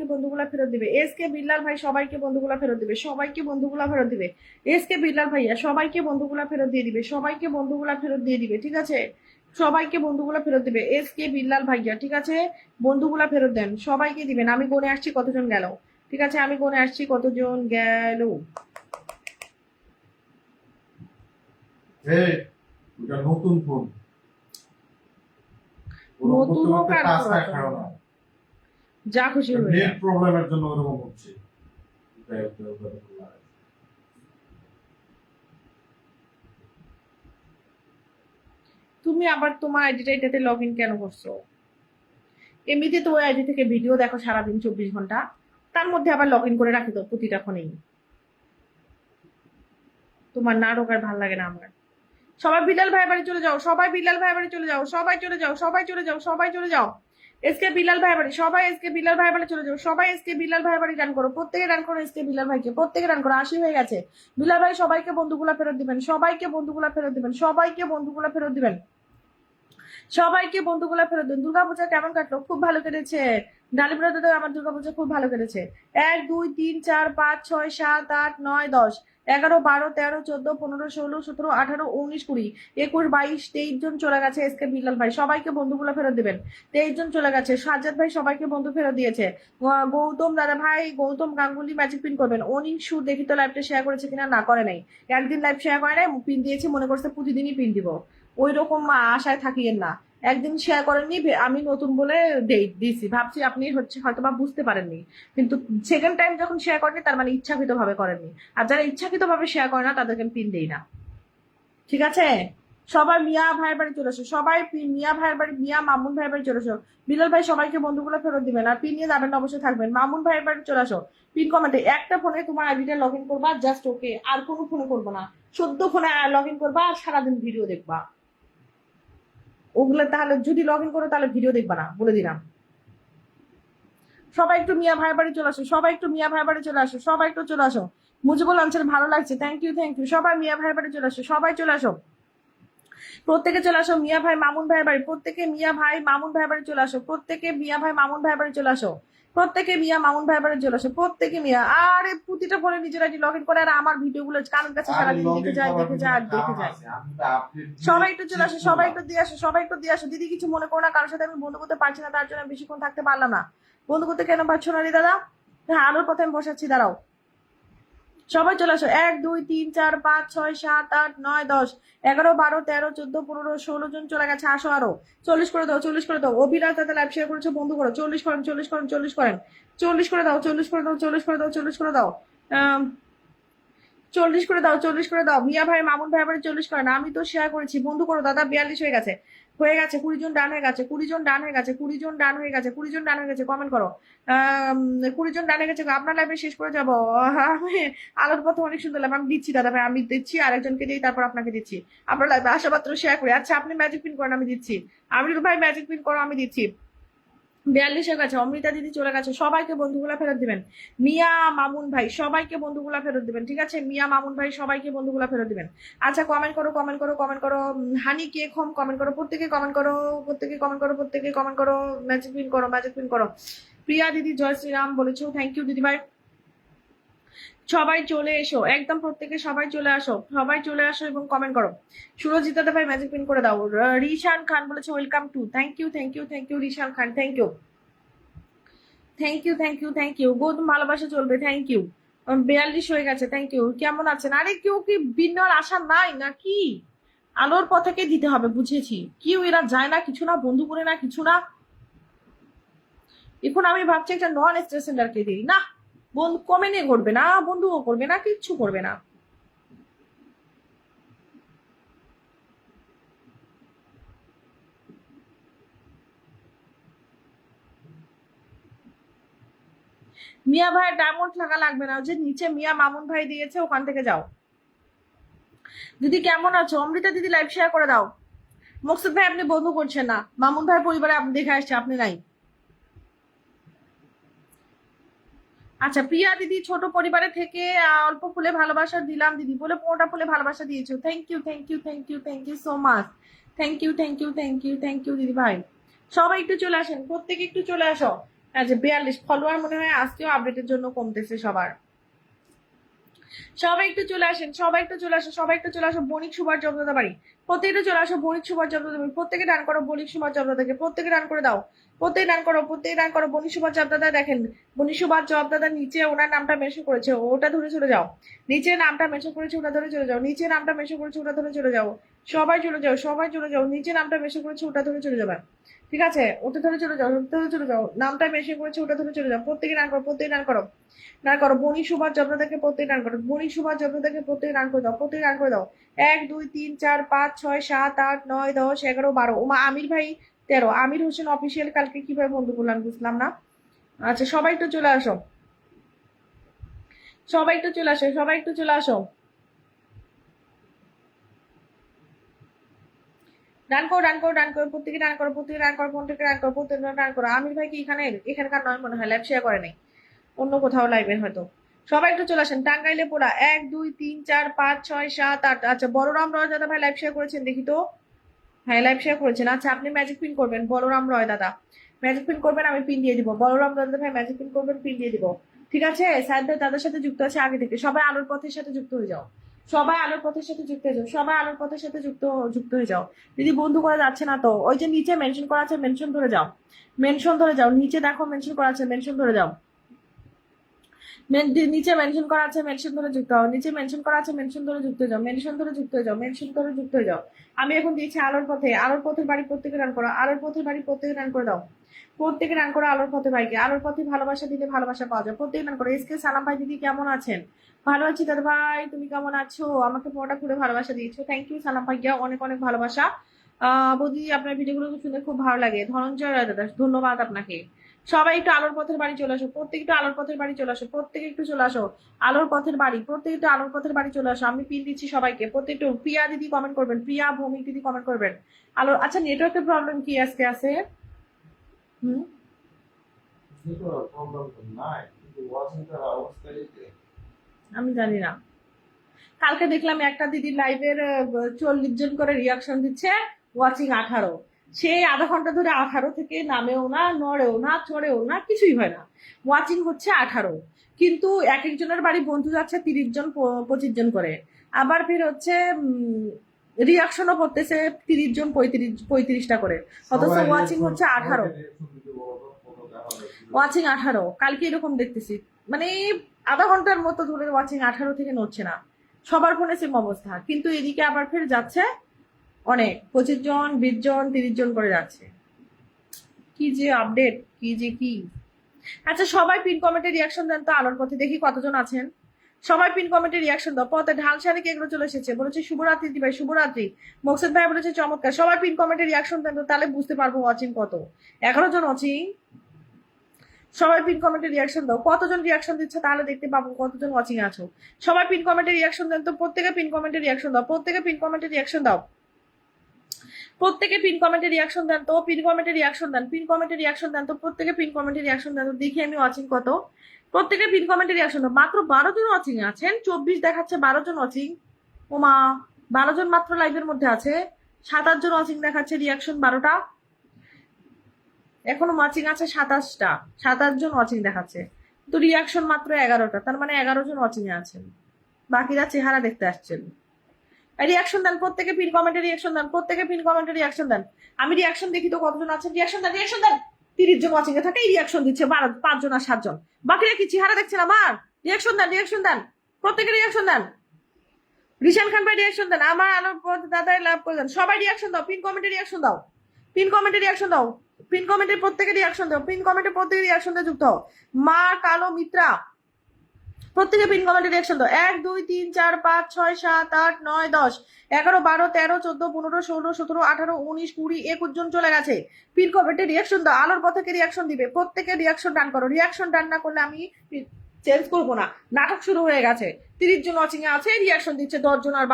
সবাইকে বন্ধুগুলা ফেরত দিবে। এস কে বিল্লাল ভাই সবাইকে বন্ধুগুলা ফেরত দিবে। সবাইকে বন্ধুগুলা ফেরত দিবে। এস কে বিল্লাল ভাইয়া সবাইকে বন্ধুগুলা ফেরত দিয়ে দিবে। সবাইকে বন্ধুগুলা ফেরত দিয়ে দিবে ঠিক আছে? সবাইকে বন্ধুগুলা ফেরত দিবে। এস কে বিল্লাল ভাইয়া ঠিক আছে? বন্ধুগুলা ফেরত দেন সবাইকে দিবেন। আমি গনে আসছি কতজন গেল? ঠিক আছে আমি গনে আসছি কতজন গেল? নতুন ফোন নতুন যা খুশি হয়ে নেট প্রবলেমের জন্য ওরকম হচ্ছে। তুমি আবার তোমার আইডিটা এটাতে লগ ইন কেন করছ? এমনিতে তো ওই আইডি থেকে ভিডিও দেখো সারাদিন চব্বিশ ঘণ্টা। তার মধ্যে আবার লগ ইন করে রাখি তো প্রতিটা ফোনেই তোমার নাটক আর ভালো লাগে না আমার। সবাই বিলাল ভাই বাড়ি চলে যাও সবাই বিলাল ভাই বাড়ি চলে যাও সবাই চলে যাও সবাই চলে যাও সবাই চলে যাও। এসকে বিলাল ভাই বাড়ি, সবাই এসকে বিলাল ভাই বাড়ি চলে যাও সবাই এসকে বিলাল ভাই বাড়ি রান করো। প্রত্যেকে রান করো এসকে বিলাল ভাইকে, প্রত্যেকে রান করো। আশি হয়ে গেছে। বিলাল ভাই সবাইকে বন্ধুগুলা ফেরত দিবেন, সবাইকে বন্ধুগুলা ফেরত দিবেন, সবাইকে বন্ধুগুলা ফেরত দিবেন। সবাইকে বন্ধুগুলা ফেরত দিন দুর্গাপূজা কেমন কাটলো? খুব ভালো কেটেছে। ডালিমরা দাদা আমার দুর্গাপূজা খুব ভালো কেটেছে। এক, দুই, তিন, চার, পাঁচ, ছয়, সাত, আট, নয়, দশ। এগারো, বারো, তেরো, চোদ্দ, পনেরো, ষোলো, সতেরো, আঠারো, উনিশ, কুড়ি, একুশ, বাইশ, তেইশ জন চলে গেছে এস কে বিল্লাল ভাই। সবাইকে বন্ধুগুলো ফেরত দেবেন। তেইশ জন চলে গেছে। সাজ্জাদ ভাই সবাইকে বন্ধু ফেরত দিয়েছে। গৌতম দাদা ভাই, গৌতম গাঙ্গুলি ম্যাজিক পিন করবেন। অনিক সুর দেখি তো লাইভটা শেয়ার করেছে কিনা না করে নাই। একদিন লাইভ শেয়ার করে নাই পিন দিয়েছে, মনে করছে প্রতিদিনই পিন দিব। ওই রকম আশায় থাকিয়েন না। একদিন শেয়ার করেননি আমি নতুন বলে দেই দিছি। ভাবছি আপনি হচ্ছে হয়তো বা বুঝতে পারেননি। কিন্তু সেকেন্ড টাইম যখন শেয়ার করেনি তার মানে ইচ্ছাকৃত ভাবে করেননি। আর যারা ইচ্ছাকৃত ভাবে শেয়ার করে না, তাদেরকে আমি পিন দেই না। ঠিক আছে? সবাই মিয়া ভাইয়ের বাড়ি চলে আসো সবাই মিয়া ভাইয়ের বাড়ি, মিয়া মামুন ভাইয়ের বাড়ি চলে আসো বিলাল ভাই সবাইকে বন্ধুগুলো ফেরত দিবেন আর পিন নিয়ে যাবেন অবশ্যই থাকবেন। মামুন ভাইয়ের বাড়ি চলে আসো। পিন কমেন্টে একটা ফোনে তোমার আইডিটা লগ ইন করবা জাস্ট ওকে আর কোনো ফোনে করব না। চোদ্দ ফোনে লগ ইন করবা আর সারাদিন ভিডিও দেখবা। ওগুলো তাহলে যদি লগ ইন করো, তাহলে ভিডিও দেখবা না, বলে দিলাম। সবাই একটু মিয়া ভাই বাড়ি চলে আসো, সবাই একটু মিয়া ভাই বাড়ি চলে আসো, সবাই একটু চলে আসো। মুজিবুল আনসার, ভালো লাগছে থ্যাংক ইউ থ্যাংক ইউ সবাই মিয়া ভাই বাড়ি চলে আসো, সবাই চলে আসো। প্রত্যেকে চলে আসো, মিয়া ভাই, মামুন ভাই বাড়ি। প্রত্যেকে মিয়া ভাই, মামুন ভাই বাড়ি চলে আসো, প্রত্যেকে মিয়া ভাই, মামুন ভাই বাড়ি চলে আসো। প্রত্যেকে মিয়া মামুন ভাই বাড়ির চলে আসে প্রত্যেকে মিয়া। আরে প্রতিটা ফোনে নিজের আইডি লগ ইন করে আর আমার ভিডিও গুলো কারোর কাছে সারাদিন দেখে যায় দেখে যায় আর দেখে যায়। সবাই একটু চলে আসে সবাই একটু দিয়ে আসে সবাই একটু দিয়ে আসে। দিদি কিছু মনে করো না কারোর সাথে আমি বন্ধু করতে পারছি না তার জন্য বেশিক্ষণ থাকতে পারলাম না। বন্ধু করতে কেন পারছ না রে দাদা? হ্যাঁ আলোর পথে আমি বসাচ্ছি দাঁড়াও। সবাই চলে আসো। এক, দুই, তিন, চার, পাঁচ, ছয়, সাত, আট, নয়, দশ, এগারো, বারো, তেরো, চোদ্দ, পনেরো, ষোলো জন চলে গেছে। আসো আরও। চল্লিশ করে দাও, চল্লিশ করে দাও। অভিরাজ দাদা লাইভ শেয়ার করেছে, বন্ধু করো। চল্লিশ করেন চল্লিশ করেন চল্লিশ করেন। চল্লিশ করে দাও, চল্লিশ করে দাও, চল্লিশ করে দাও, চল্লিশ করে দাও। চল্লিশ করে দাও, চল্লিশ করে দাও। মিয়া ভাই, মামুন ভাই বাড়ি চল্লিশ করেন। আমি তো শেয়ার করেছি। বন্ধু করো, দাদা বিয়াল্লিশ হয়ে গেছে। হয়ে গেছে, কুড়ি জন ডান হয়ে গেছে, কুড়ি জন ডান হয়ে গেছে, কুড়ি জন ডান হয়ে গেছে, কুড়ি জন ডান হয়ে গেছে কমেন্ট করো। কুড়ি জন ডান হয়ে গেছে, আপনার লাইফে শেষ করে যাব। আলোর পথে অনেক সুন্দর লাগবে আমি দিচ্ছি দাদা ভাই, আমি দিচ্ছি, আরেকজনকে দিই, তারপর আপনাকে দিচ্ছি। আপনার লাইফে আশাপাত্র শেয়ার করি। আচ্ছা আপনি ম্যাজিক পিন করেন, আমি দিচ্ছি। আমি ভাই ম্যাজিক পিন করো, আমি দিচ্ছি। বিয়াল্লিশ কাছে, অমৃতা দিদি চলে গেছে, সবাইকে বন্ধুগুলা ফেরত দিবেন। মিয়া মামুন ভাই, সবাইকে বন্ধুগুলা ফেরত দিবেন, ঠিক আছে? মিয়া মামুন ভাই, সবাইকে বন্ধুগুলা ফেরত দিবেন। আচ্ছা কমেন্ট করো কমেন্ট করো কমেন্ট করো হানি কেক হোম কমেন্ট করো, প্রত্যেকে কমেন্ট করো, প্রত্যেকে কমেন্ট করো, প্রত্যেকে কমেন্ট করো ম্যাজিক পিন করো ম্যাজিক পিন করো। প্রিয়া দিদি, জয় শ্রীরাম বলেছ থ্যাংক ইউ দিদি ভাই সবাই চলে এসো, একদম প্রত্যেকে সবাই চলে আসো, সবাই চলে আসো এবং কমেন্ট করো। সুরজিৎ দাদা ভাই ম্যাজিক পিন করে দাও। রিশান খান বলেছে welcome to thank you thank you thank you Rishan Khan thank you thank you thank you thank you Gautam ভালোবাসা চলবে থ্যাংক ইউ বিয়াল্লিশ হয়ে গেছে থ্যাংক ইউ কেমন আছেন? আরে কেউ কি বিন্যার আশা নাই না কি আলোর পথেকে দিতে হবে, বুঝেছি। কেউ এরা যায় না, কিছু না, বন্ধু করে না, কিছু না। এখন আমি ভাবছি একটা নন সেন্টারকে দিই। না কমেন্টে করবে না, বন্ধুও করবে না, কিচ্ছু করবে না। মিয়া ভাইয়ের ডায়মন্ড থাকা লাগবে না যে নিচে মিয়া মামুন ভাই দিয়েছে, ওখান থেকে যাও। দিদি, কেমন আছো? অমৃতা দিদি লাইভ শেয়ার করে দাও। মকসুদ ভাই, আপনি বন্ধু করছেন না। মামুন ভাই পরিবারে আপনি দেখে আসছে, আপনি নাই। আচ্ছা প্রিয়া দিদি ছোট পরিবারে থেকে অল্প ফুলে ভালোবাসা দিলাম দিদি বলে পনেরোটা ফুলে ভালোবাসা দিয়েছ। Thank you thank you thank you thank you so much thank you thank you thank you thank you দিদি ভাই। সবাই একটু চলে আসেন, প্রত্যেকে একটু চলে আসো। আচ্ছা বিয়াল্লিশ ফলোয়ার মনে হয় আজকেও আপডেটের জন্য কমতেছে সবার। সবাই একটু চলে আসেন, সবাই একটু চলে আসো সবাই একটু চলে আসো বণিক সুভার জব্দতা বাড়ি। প্রত্যেকটা চলে আসো, বণিক সুভাষ জব্দতা বাড়ি। প্রত্যেকে ডান করো, বণিক সুভাষ জব্দতাকে প্রত্যেকে ডান করে দাও। প্রত্যেকে ডান করো, প্রত্যেকে ডান করো। বণিক সুভাষ জবদাদা দেখেন, বণিক সুভাষ জবদাদা নিচে ওনার নামটা মেশো করেছে, ওটা ধরে চলে যাও। নিচে নামটা মেশো করেছে, ওটা ধরে চলে যাও। নিচে নামটা মেশো করেছে, ওটা ধরে চলে যাও। সবাই চলে যাও, সবাই চলে যাও। নিচে নামটা মেনশন করেছে, ওটা ধরে চলে যাবে। ঠিক আছে? ওটা ধরে চলে যাও, ওটা ধরে চলে যাও। নামটা মেনশন করেছে, ওটা ধরে চলে যাও। প্রত্যেকে ডান করো, প্রত্যেকে ডান করো। ডান করো, বণিক সুভাষ জব্দতাকে প্রত্যেক ডান করো। বণিক সুভাষ জব্দতাকে প্রত্যেক ডান করে দাও, প্রত্যেক ডান করে দাও। এক, দুই, তিন, চার, পাঁচ, ছয়, সাত, আট, নয়, দশ, এগারো, বারো। ওমা, আমির ভাই তেরো। আমির হোসেন অফিসিয়াল কালকে কীভাবে বন্ধু করলাম বুঝলাম না? আচ্ছা সবাই একটু চলে আসো। সবাই একটু চলে আসো, সবাই একটু চলে আসো। ডান করো ডান করো ডান করো, প্রত্যেকে ডান করো, প্রত্যেকে ডান করো, প্রত্যেকে ডান করো, প্রত্যেকে ডান করো। আমির ভাই কি এখানে? এখানকার নয় মনে হয় লাইভ শেয়ার করে নাই। অন্য কোথাও লাইভে হয়তো। সবাই একটু চলে আসেন, টাঙ্গাইলে পোড়া, এক, দুই, তিন, চার, পাঁচ, ছয়, সাত, আট আচ্ছা বড়রাম রয় দাদা ভাই লাইভ শেয়ার করেছেন, দেখি তো। হ্যাঁ লাইভ শেয়ার করেছেন। আচ্ছা আপনি ম্যাজিক পিন করবেন, বলরাম রয় দাদা। ম্যাজিক পিন করবেন, আমি পিন দিয়ে দিব। বলরাম দাদা ভাই ম্যাজিক পিন করবেন পিন দিয়ে দিব। ঠিক আছে? সাইড ভাই তাদের সাথে যুক্ত আছে, আগে থেকে। সবাই আলোর পথের সাথে যুক্ত হয়ে যাও। সবাই আলোর পথের সাথে যুক্ত হয়ে যাও, সবাই আলোর পথের সাথে যুক্ত যুক্ত হয়ে যাও। যদি বন্ধু করা যাচ্ছে না তো, ওই যে নিচে মেনশন করা আছে মেনশন ধরে যাও। মেনশন ধরে যাও, নিচে দেখো মেনশন করা আছে মেনশন ধরে যাও। নিচে মেনশন করা আছে মেনশন ধরে যুক্ত হও। নিচে মেনশন করা আছে মেনশন ধরে যুক্ত যাও। মেনশন ধরে যুক্ত হয়ে যাও মেনশন ধরে যুক্ত হয়ে যাও। আমি এখন দিয়েছি আলোর পথে। আলোর পথের বাড়ি প্রত্যেকে রান করো। আলোর পথের বাড়ি প্রত্যেকে রান করে দাও। প্রত্যেকে রান করো আলোর পথে ভাইকে। আলোর পথে ভালোবাসা দিলে ভালোবাসা পাওয়া যায়। প্রত্যেকে রান করো। এসকে, সালাম ভাই দিদি কেমন আছেন? ভালো আছি দাদা ভাই, তুমি কেমন আছো? আমাকে ফোনটা খুলে ভালোবাসা দিয়েছ। থ্যাংক ইউ সালাম ভাইয়া। অনেক অনেক ভালোবাসা। আহ, বৌদি, আপনার ভিডিওগুলো সুন্দর, খুব ভালো লাগে। ধনঞ্জয় রায় দাদা, ধন্যবাদ আপনাকে। সবাই একটু আলোর পথের বাড়ি চলে আসো, প্রত্যেকে একটু আলোর পথের বাড়ি চলে আসো, প্রত্যেকে একটু চলে আসো। আলোর পথের বাড়ি, প্রত্যেকে একটু আলোর পথের বাড়ি চলে আসো। আমি পিন দিচ্ছি সবাইকে, প্রত্যেক একটু প্রিয়া দিদি কমেন্ট করবেন, প্রিয়া ভৌমিক দিদি কমেন্ট করবেন। আলোর আচ্ছা নেটওয়ার্কের প্রবলেম কি আজকে আছে? আমি জানি না। কালকে দেখলাম একটা দিদি লাইভের চল্লিশ জন করে রিয়াকশন দিচ্ছে ওয়াচিং আঠারো। সে আধা ঘণ্টা ধরে আঠারো থেকে নামেও না নড়েও না চড়েও না কিছুই হয় না। ওয়াচিং হচ্ছে আঠারো। কিন্তু এক একজনের বাড়ি বন্ধু যাচ্ছে তিরিশ জন পঁচিশ জন করে। আবার ফের হচ্ছে রিয়াকশনও করতেছে তিরিশ জন পঁয়ত্রিশ পঁয়ত্রিশটা করে। অথচ ওয়াচিং হচ্ছে আঠারো। ওয়াচিং আঠারো। কালকে এরকম দেখতেছি। মানে আধা ঘণ্টার মতো ধরে ওয়াচিং আঠারো থেকে নড়ছে না। সবার ফোনে সেম অবস্থা। কিন্তু এদিকে আবার ফের যাচ্ছে অনেক, পঁচিশ জন, বিশ জন, তিরিশ জন করে যাচ্ছে। কি যে আপডেট কি যে কি। আচ্ছা সবাই পিন কমেন্টে রিয়াকশন দেন তো আলোর পথে, দেখি কতজন আছেন। সবাই পিন কমেন্টে রিয়াকশন দাও। পথে ঢাল সারি এগুলো চলে এসেছে। বলেছে, শুভরাত্রি ভাই, শুভরাত্রি। মকসেদ ভাই বলেছে, চমৎকার। সবাই পিন কমেন্টে রিয়াকশন দেন তো, তাহলে বুঝতে পারব ওয়াচিং কত। এগারো জন ওয়াচিং সবাই পিন কমেন্টে রিয়াকশন দাও। কতজন রিয়াকশন দিচ্ছে তাহলে দেখতে পাবো কতজন ওয়াচিং আছো। সবাই পিন কমেন্টে রিয়াকশন দেন তো, প্রত্যেকে পিন কমেন্টে রিয়াকশন দাও। প্রত্যেকে পিন কমেন্টে রিয়াকশন দাও। প্রত্যেকে পিন কমেন্টে রিয়াকশন দেন তো পিন কমেন্টে রিয়াকশন দেন পিন কমেন্টে রিয়াকশন দেন তো, প্রত্যেকে পিন কমেন্টে রিয়াকশন দেন তো, দেখি আমি ওয়াচিং কত। প্রত্যেকে পিন কমেন্টে রিয়াকশন মাত্র বারো জন ওয়াচিং আছেন, চব্বিশ দেখাচ্ছে বারো জন ওয়াচিং ওমা বারো জন মাত্র লাইভের মধ্যে আছে, সাত আট জন ওয়াচিং দেখাচ্ছে রিয়াকশন বারোটা। এখনও ওয়াচিং আছে সাতাশটা, সাত আট জন ওয়াচিং দেখাচ্ছে। তো রিয়াকশন মাত্র এগারোটা, তার মানে এগারো জন ওয়াচিং আছেন। বাকিরা চেহারা দেখতে আসছেন। রিয়াকশন দেন, প্রত্যেকে পিন কমেন্টে রিয়াকশন দেন, প্রত্যেকে পিন কমেন্টে রিয়াকশন দেন। আমি রিয়াকশন দেখি তো কতজন আছেন? রিয়াকশন দেন রিয়াকশন দেন। তিরিশ জন ওয়াচিং এ থাকে রিয়াকশন দিচ্ছে বারো, পাঁচজন আর সাতজন। বাকিরা কি চেহারা দেখছেন আমার রিয়াকশন দেন রিয়াকশন দেন। প্রত্যেকে রিয়াকশন দেন। রিশান খান ভাই রিয়াকশন দেন, আমার আলোর পথ দাদাই লাভ করে দেন সবাই রিয়াকশন দাও, পিন কমেন্টে রিয়াকশন দাও। পিন কমেন্টে রিয়াকশন দাও। পিন কমেন্টে প্রত্যেকে রিয়াকশন দাও, পিন কমেন্টে প্রত্যেকে রিয়াকশন দিয়ে যুক্ত হও। মা, কালো, মিত্রা প্রত্যেকে পিন কমেন্টে রিয়াকশন দাও। এক, দুই, তিন, চার, পাঁচ, ছয়, সাত, আট, নয়, দশ, এগারো, বারো, তেরো, চোদ্দ, পনেরো, ষোলো, সতেরো, আঠারো, উনিশ, কুড়ি, একুশ জন চলে গেছে। পিন কমেন্টে রিয়াকশন দাও। আলোর পথে রিয়াকশন দিবে। প্রত্যেকে রিয়াকশন ডান করো। রিয়াকশন ডান না করলে আমি চেঞ্জ করব না। নাটক শুরু হয়ে গেছে। তিরিশ জন ওয়াচিং এ আছে রিয়াকশন দিচ্ছে দশ জন আর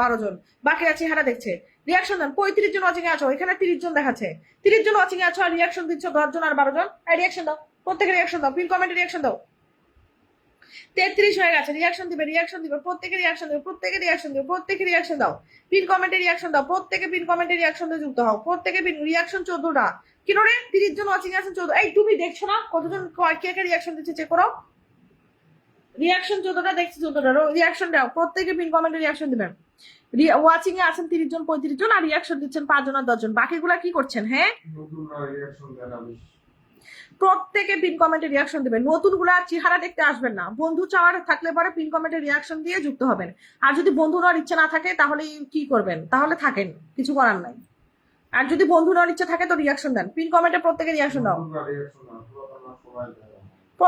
বারো জন জন। বাকিরা চেহারা দেখছে। রিয়াকশন দেন। পঁয়ত্রিশ জন ওয়াচিং এ আছো। এখানে তিরিশ জন দেখাচ্ছে। তিরিশ জন ওয়াচিং এ আছো আর রিয়াকশন দিচ্ছ দশ জন আর বারো জন। রিয়াকশন দাও। প্রত্যেকে রিয়াকশন দাও। পিন কমেন্টে রিয়াকশন দাও। তেত্রিশ হয়ে গেছে রিয়াকশন দিবে রিয়াকশন দিবে, প্রত্যেকে রিয়াকশন দিবে, প্রত্যেকে রিয়াকশন দিবে, প্রত্যেকে রিয়াকশন দাও। পিন কমেন্টে রিয়াকশন দাও, প্রত্যেকে পিন কমেন্টে রিয়াকশন দিয়ে যুক্ত হও, প্রত্যেকে পিন রিয়াকশন চোদ্দটা। কেন রে? তিরিশ জন ওয়াচিং আছেন চৌদ্দ এই তুমি দেখছ না? কতজন ক- কে রিয়াকশন দিচ্ছে চেক করো। রিয়াকশন চোদ্দটা, দেখছি চোদ্দটা। রিয়াকশন দাও, প্রত্যেকে পিন কমেন্টে রিয়াকশন দিবেন ওয়াচিং এ আছেন তিরিশ জন, পঁয়ত্রিশ জন, আর রিয়াকশন দিচ্ছেন পাঁচজন আর দশজন বাকিগুলা কি করছেন হ্যাঁ? প্রত্যেকে পিন কমেন্টে রিয়াকশন দেবেন। নতুন আর চেহারা দেখতে আসবেন না। বন্ধু চাওয়ার থাকলে পরে পিন কমেন্টে রিয়াকশন দিয়ে যুক্ত হবেন। আর যদি বন্ধু নেওয়ার ইচ্ছে না থাকে, তাহলে কি করবেন? তাহলে থাকেন, কিছু করার নাই। আর যদি বন্ধু নেওয়ার ইচ্ছে থাকে, তো রিয়াকশন দেন। পিন কমেন্টে প্রত্যেকে রিয়াকশন দাও।